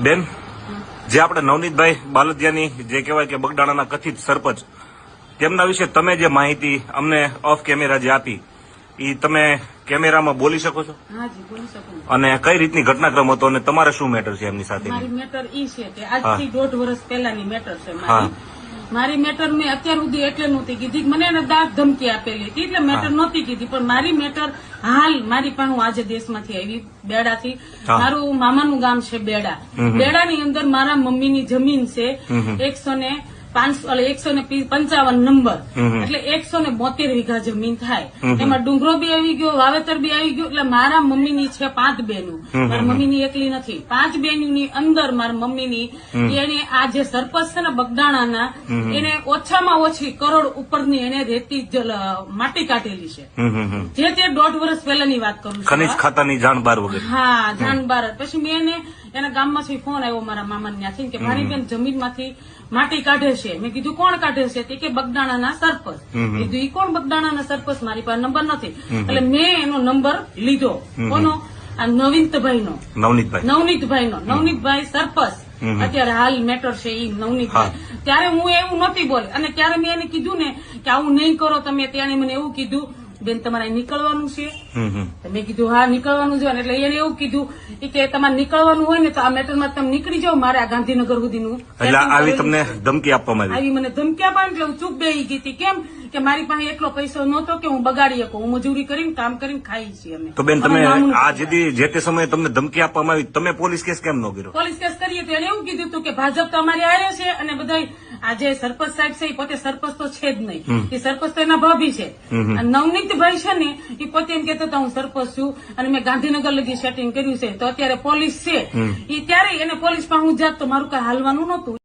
બેન જે આપણે નવનીતભાઈ બાલદિયાની જે કહેવાય કે બગડાણાના કથિત સરપંચ તેમના વિશે તમે જે માહિતી અમને ઓફ કેમેરા જે આપી એ તમે કેમેરામાં બોલી શકો છો? અને કઈ રીતની ઘટનાક્રમ હતો અને તમારે શું મેટર છે એમની સાથે? મેટર ઈ છે કે આજથી દોઢ વર્ષ પહેલાની મેટર છે મારી મેટર મેં અત્યાર સુધી એટલે નહોતી કીધી. મને એને દાંત ધમકી આપેલી હતી. એટલે મેટર નહોતી કીધી. પણ મારી મેટર હાલ મારી પણ હું આજે દેશમાંથી આવી. બેડાથી. મારું મામાનું ગામ છે બેડા. બેડાની અંદર મારા મમ્મીની જમીન છે. એકસો ને પાંચસો એકસો ને પંચાવન નંબર. એટલે એકસો ને બોતેર વીઘા જમીન થાય. એમાં ડુંગરો બી આવી ગયો વાવેતર બી આવી ગયું એટલે મારા મમ્મીની છે પાંચ બેનું મારા મમ્મીની એકલી નથી. પાંચ બેનની અંદર મારા મમ્મીની એને આ જે સરપંચ છે ને બગદાણાના એને ઓછામાં ઓછી કરોડ ઉપરની એને રેતી માટી કાઢેલી છે. જે તે દોઢ વર્ષ પહેલાની વાત કરું ખનીજ ખાતાની જાણબાર વગેરે. હા જાણબાર પછી મેં એને એના ગામમાંથી ફોન આવ્યો મારા મામા ત્યાંથી કે મારી બેન જમીનમાંથી માટી કાઢે છે. મેં કીધું કોણ કાઢે છે? તે કે બગદાણાના સરપંચ. કીધું ઈ કોણ બગદાણાના સરપંચ? મારી પાસે નંબર નથી. એટલે મેં એનો નંબર લીધો. કોનો? આ નવીનભાઈ નો નવનીતભાઈ. નવનીતભાઈ નો નવનીતભાઈ સરપંચ. અત્યારે હાલ મેટર છે ઈ નવનીતભાઈ. ત્યારે હું એવું નહોતી બોલી. અને ત્યારે મેં એને કીધું ને કે આવું નહીં કરો તમે. ત્યારે મને એવું કીધું બેન તમારે નીકળવાનું છે? મેં કીધું હા નીકળવાનું છે. એટલે એને એવું કીધું કે તમારે નીકળવાનું હોય ને તો આ મેટરમાં તમે નીકળી જાઓ મારે આ ગાંધીનગર સુધીનું એટલે આવી તમને ધમકી આપવામાં આવી. મને ધમકી આપવા એટલે હું ચૂપ બેહી ગઈ હતી. કેમ? કે મારી પાસે એટલો પૈસો નહોતો કે હું બગાડી શકું. હું મજૂરી કરીને કામ કરીને ખાઈ છીએ અમે. તો બેન તમે આ જે તે સમયે તમને ધમકી આપવામાં આવી તમે પોલીસ કેસ કેમ ન કર્યો? પોલીસ કેસ કરીએ તો એને એવું કીધું હતું કે ભાજપ તો આવ્યો છે અને બધા આ જે સરપંચ સાહેબ છે એ પોતે સરપંચ તો છે જ નહીં. એ સરપંચ તો એના ભાભી છે. અને નવનીતભાઈ છે ને એ પોતે એમ કેતો હું સરપંચ છું અને મેં ગાંધીનગર લગી સેટિંગ કર્યું છે. તો અત્યારે પોલીસ છે. એ ત્યારે એને પોલીસ પાસે હું જાત તો મારું કઈ હાલવાનું નહોતું.